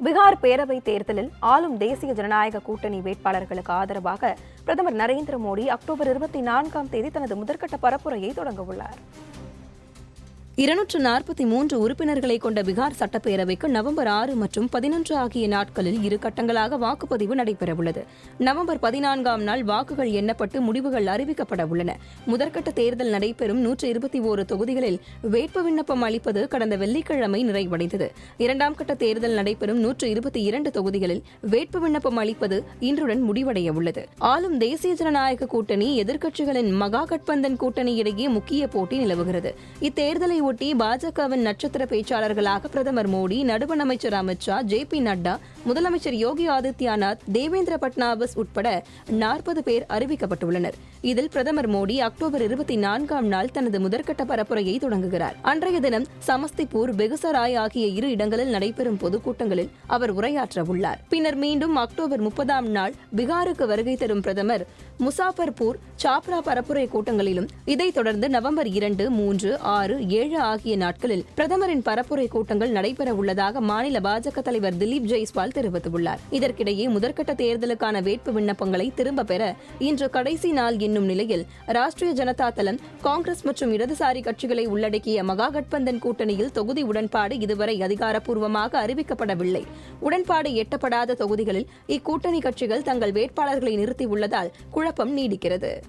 பீகார் பேரவைத் தேர்தலில் ஆளும் தேசிய ஜனநாயக கூட்டணி வேட்பாளர்களுக்கு ஆதரவாக பிரதமர் நரேந்திர மோடி அக்டோபர் இருபத்தி நான்காம் தேதி தனது முதற்கட்ட பரப்புரையை தொடங்கவுள்ளார் இருநூற்று நாற்பத்தி மூன்று உறுப்பினர்களை கொண்ட பீகார் சட்டப்பேரவைக்கு நவம்பர் ஆறு மற்றும் பதினொன்று ஆகிய நாட்களில் இரு கட்டங்களாக வாக்குப்பதிவு நடைபெறவுள்ளது. நவம்பர் பதினான்காம் நாள் வாக்குகள் எண்ணப்பட்டு முடிவுகள் அறிவிக்கப்பட உள்ளன. முதற்கட்ட தேர்தல் நடைபெறும் நூற்று இருபத்தி ஓரு தொகுதிகளில் வேட்பு விண்ணப்பம் அளிப்பது கடந்த வெள்ளிக்கிழமை நிறைவடைந்தது. இரண்டாம் கட்ட தேர்தல் நடைபெறும் நூற்று இருபத்தி இரண்டு தொகுதிகளில் வேட்பு விண்ணப்பம் அளிப்பது இன்றுடன் முடிவடைய உள்ளது ஆளும் தேசிய ஜனநாயக கூட்டணி எதிர்க்கட்சிகளின் மகா கட்பந்தன் கூட்டணி இடையே முக்கிய போட்டி நிலவுகிறது. இத்தேர்தலை ஒட்டி பாஜகவின் நட்சத்திர பேச்சாளர்களாக பிரதமர் மோடி நடுவண் அமைச்சர் அமித்ஷா ஜே பி நட்டா முதலமைச்சர் யோகி ஆதித்யநாத் தேவேந்திர பட்னாவிஸ் உட்பட நாற்பது பேர் அறிவிக்கப்பட்டுள்ளனர். இதில் பிரதமர் மோடி அக்டோபர் இருபத்தி நான்காம் நாள் தனது முதற்கட்ட பரப்புரையை தொடங்குகிறார். அன்றைய தினம் சமஸ்திபூர் பெகுசராய் ஆகிய இரு இடங்களில் நடைபெறும் பொதுக்கூட்டங்களில் அவர் உரையாற்ற உள்ளார் பின்னர் மீண்டும் அக்டோபர் முப்பதாம் நாள் பீகாருக்கு வருகை தரும் பிரதமர் முசாஃபர்பூர் சாப்ரா பரப்புரை கூட்டங்களிலும் இதைத் தொடர்ந்து நவம்பர் இரண்டு மூன்று ஆறு ஏழு ஆகிய நாட்களில் பிரதமரின் பரப்புரை கூட்டங்கள் நடைபெற உள்ளதாக மாநில பாஜக தலைவர் திலீப் ஜெய்ஸ்வால் தெரிவித்துள்ளார். இதற்கிடையே முதற்கட்ட தேர்தலுக்கான வேட்பு விண்ணப்பங்களை திரும்ப பெற இன்று கடைசி நாள் என்னும் நிலையில் ராஷ்டிரிய ஜனதா தளம் காங்கிரஸ் மற்றும் இடதுசாரி கட்சிகளை உள்ளடக்கிய மகாகட்பந்தன் கூட்டணியில் தொகுதி உடன்பாடு இதுவரை அதிகாரப்பூர்வமாக அறிவிக்கப்படவில்லை. உடன்பாடு எட்டப்படாத தொகுதிகளில் இக்கூட்டணி கட்சிகள் தங்கள் வேட்பாளர்களை நிறுத்தியுள்ளதால் குழப்பம் நீடிக்கிறது.